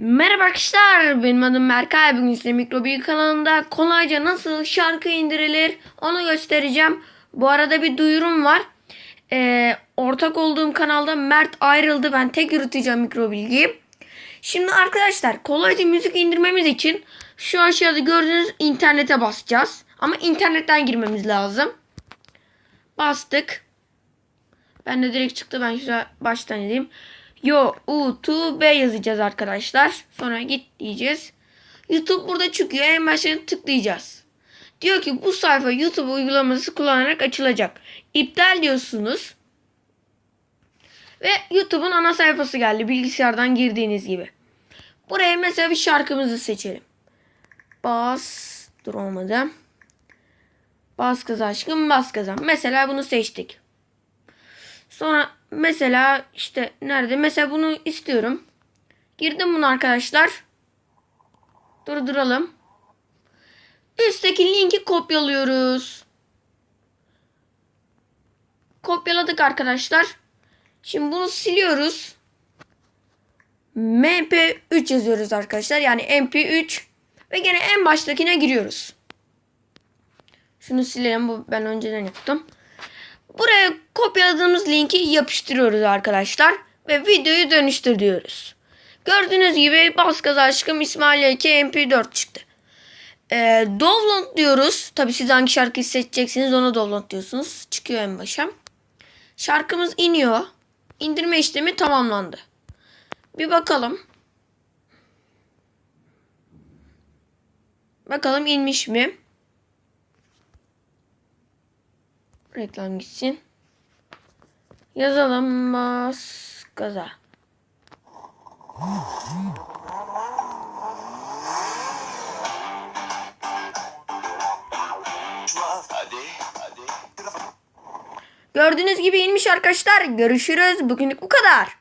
Merhaba arkadaşlar benim adım Berkay bugün size Mikrobil kanalında kolayca nasıl şarkı indirilir onu göstereceğim. Bu arada bir duyurum var. Ee, ortak olduğum kanalda Mert ayrıldı ben tek yürüteceğim Mikrobilgi'yi. Şimdi arkadaşlar kolayca müzik indirmemiz için şu aşağıda gördüğünüz internete basacağız. Ama internetten girmemiz lazım. Bastık. Ben de direkt çıktı ben şuraya baştan edeyim. Yo, U, tu, B yazacağız arkadaşlar. Sonra git diyeceğiz. YouTube burada çıkıyor. En başına tıklayacağız. Diyor ki bu sayfa YouTube uygulaması kullanarak açılacak. İptal diyorsunuz. Ve YouTube'un ana sayfası geldi. Bilgisayardan girdiğiniz gibi. Buraya mesela bir şarkımızı seçelim. Bas. Dur olmadı. Bas kız aşkım bas kazan. Mesela bunu seçtik. Sonra mesela işte nerede? Mesela bunu istiyorum. Girdim bunu arkadaşlar. Durduralım. Üstteki linki kopyalıyoruz. Kopyaladık arkadaşlar. Şimdi bunu siliyoruz. MP3 yazıyoruz arkadaşlar. Yani MP3 ve gene en baştakine giriyoruz. Şunu silelim. Bu ben önceden yaptım. Buraya kopyaladığımız linki yapıştırıyoruz arkadaşlar. Ve videoyu dönüştür diyoruz. Gördüğünüz gibi bas gaza aşkım İsmail YK MP4 çıktı. Ee, download diyoruz. Tabi siz hangi şarkıyı seçeceksiniz onu download diyorsunuz. Çıkıyor en başa. Şarkımız iniyor. İndirme işlemi tamamlandı. Bir bakalım. Bakalım inmiş mi? Reklam gitsin. Yazalım hadi. Gördüğünüz gibi inmiş arkadaşlar. Görüşürüz. Bugünlük bu kadar.